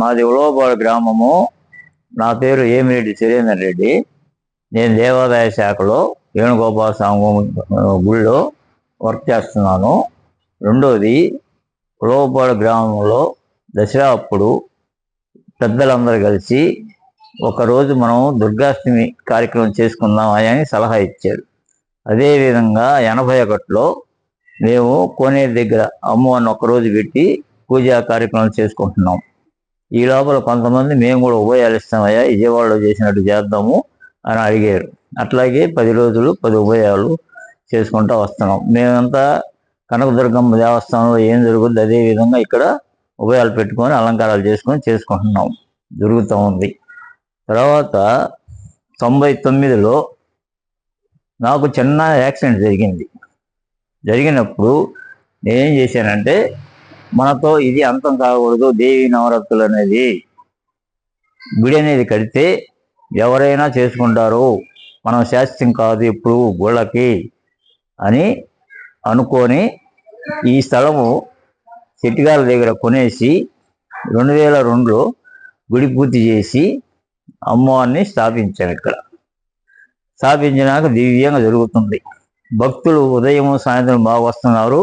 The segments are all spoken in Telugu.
మాది ఉలవపాడు గ్రామము. నా పేరు ఏమిరెడ్డి సురేందర్ రెడ్డి. నేను దేవాదాయ శాఖలో వేణుగోపాల స్వామి గుళ్ళో వర్క్ చేస్తున్నాను. రెండోది ఉలవపాడు గ్రామంలో దసరా అప్పుడు పెద్దలందరూ కలిసి ఒకరోజు మనం దుర్గాష్టమి కార్యక్రమం చేసుకుందాం అని సలహా ఇచ్చారు. అదేవిధంగా ఎనభై ఒకటిలో మేము కోనేరు దగ్గర అమ్మవారిని ఒకరోజు పెట్టి పూజా కార్యక్రమం చేసుకుంటున్నాం. ఈ లోపల కొంతమంది మేము కూడా ఉభయాలు ఇస్తామయ్యా విజయవాడలో చేసినట్టు చేద్దాము అని అడిగారు. అట్లాగే పది రోజులు పది ఉభయాలు చేసుకుంటూ వస్తున్నాం. మేమంతా కనకదుర్గమ్మ దేవస్థానంలో ఏం జరుగుద్ది అదే విధంగా ఇక్కడ ఉభయాలు పెట్టుకొని అలంకారాలు చేసుకొని చేసుకుంటున్నాం. జరుగుతూ ఉంది. తర్వాత తొంభై తొమ్మిదిలో నాకు చిన్న యాక్సిడెంట్ జరిగింది. జరిగినప్పుడు నేనేం చేశానంటే మనతో ఇది అంతం కాకూడదు. దేవి నవరాత్రులు అనేది గుడి అనేది కడితే ఎవరైనా చేసుకుంటారు. మనం శాస్త్రం కాదు ఇప్పుడు గుళ్ళకి అని అనుకొని ఈ స్థలము చెట్టిగాల దగ్గర కొనేసి రెండు వేల రెండులో గుడి పూర్తి చేసి అమ్మవారిని స్థాపించాను ఇక్కడ. స్థాపించినాక దివ్యంగా జరుగుతుంది. భక్తులు ఉదయం సాయంత్రం బాగా వస్తున్నారు.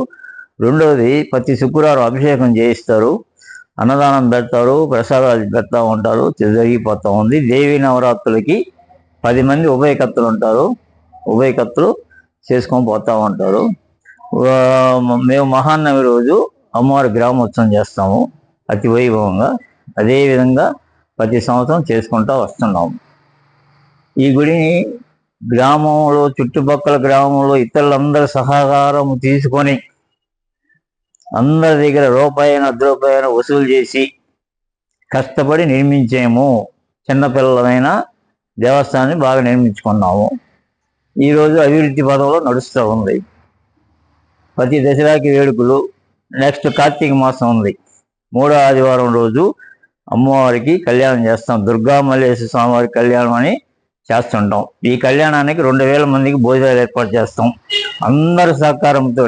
రెండవది ప్రతి శుక్రవారం అభిషేకం చేయిస్తారు. అన్నదానం పెడతారు ప్రసాదాలు పెడతా ఉంటారు జరిగిపోతూ ఉంది. దేవి నవరాత్రులకి పది మంది ఉభయకత్తులు ఉంటారు. ఉభయకత్తులు చేసుకొని పోతూ ఉంటారు. మేము మహానవి రోజు అమ్మవారి గ్రామోత్సవం చేస్తాము అతి వైభవంగా. అదేవిధంగా ప్రతి సంవత్సరం చేసుకుంటూ వస్తున్నాము. ఈ గుడిని గ్రామంలో చుట్టుపక్కల గ్రామంలో ఇతరులందరి సహకారం తీసుకొని అందరి దగ్గర రూపాయన అర్ధరూపాయన వసూలు చేసి కష్టపడి నిర్మించాము. చిన్నపిల్లలైన దేవస్థానాన్ని బాగా నిర్మించుకున్నాము. ఈరోజు అభివృద్ధి పదంలో నడుస్తూ ఉంది. ప్రతి దసరాకి వేడుకలు నెక్స్ట్ కార్తీక మాసం ఉంది. మూడో ఆదివారం రోజు అమ్మవారికి కళ్యాణం చేస్తాం. దుర్గా మల్లేశ్వర స్వామివారి కళ్యాణం అని చేస్తుంటాం. ఈ కళ్యాణానికి రెండు వేల మందికి భోజనాలు ఏర్పాటు చేస్తాం. అందరి సహకారంతో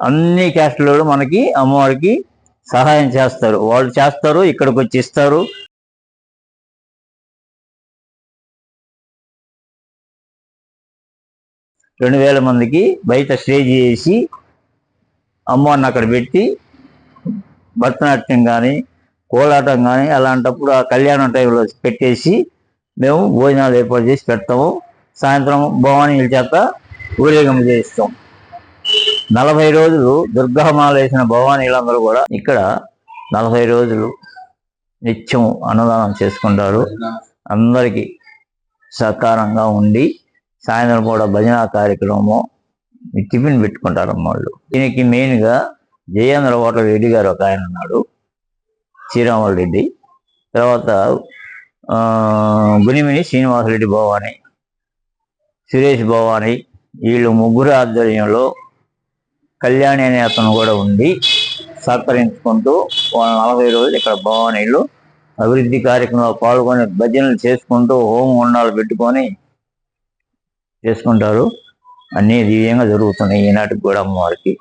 అన్ని క్యాస్టులు మనకి అమ్మవారికి సహాయం చేస్తారు. వాళ్ళు చేస్తారు ఇక్కడికి వచ్చి ఇస్తారు. రెండు వేల మందికి బయట స్టేజ్ చేసి అమ్మవారిని అక్కడ పెట్టి భరతనాట్యం కానీ కోలాటం కానీ అలాంటప్పుడు ఆ కళ్యాణం టైంలో పెట్టేసి మేము భోజనాలు ఏర్పాటు చేసి పెడతాము. సాయంత్రం భవానీల చేత ఊరేగింపు చేస్తాం. నలభై రోజులు దుర్గామాల వేసిన భవానీలందరూ కూడా ఇక్కడ నలభై రోజులు నిత్యం అన్నదానం చేసుకుంటారు. అందరికీ సహకారంగా ఉండి సాయంత్రం కూడా భజన కార్యక్రమము టిఫిన్ పెట్టుకుంటారు వాళ్ళు. దీనికి మెయిన్గా జయేంద్ర హోటల్ రెడ్డి గారు ఒక ఆయన ఉన్నాడు శ్రీరామరెడ్డి తర్వాత ఆ, గునిమిని శ్రీనివాసరెడ్డి భవాని సురేష్ భవాని వీళ్ళు ముగ్గురు ఆధ్వర్యంలో కళ్యాణి అనే అతను కూడా ఉండి సహకరించుకుంటూ వాళ్ళ నలభై రోజులు ఇక్కడ భవానీలు అభివృద్ధి కార్యక్రమంలో పాల్గొని భజనలు చేసుకుంటూ హోమం ఉండాలు పెట్టుకొని చేసుకుంటారు. అన్నీ దివ్యంగా జరుగుతున్నాయి ఈనాటికి కూడా అమ్మవారికి.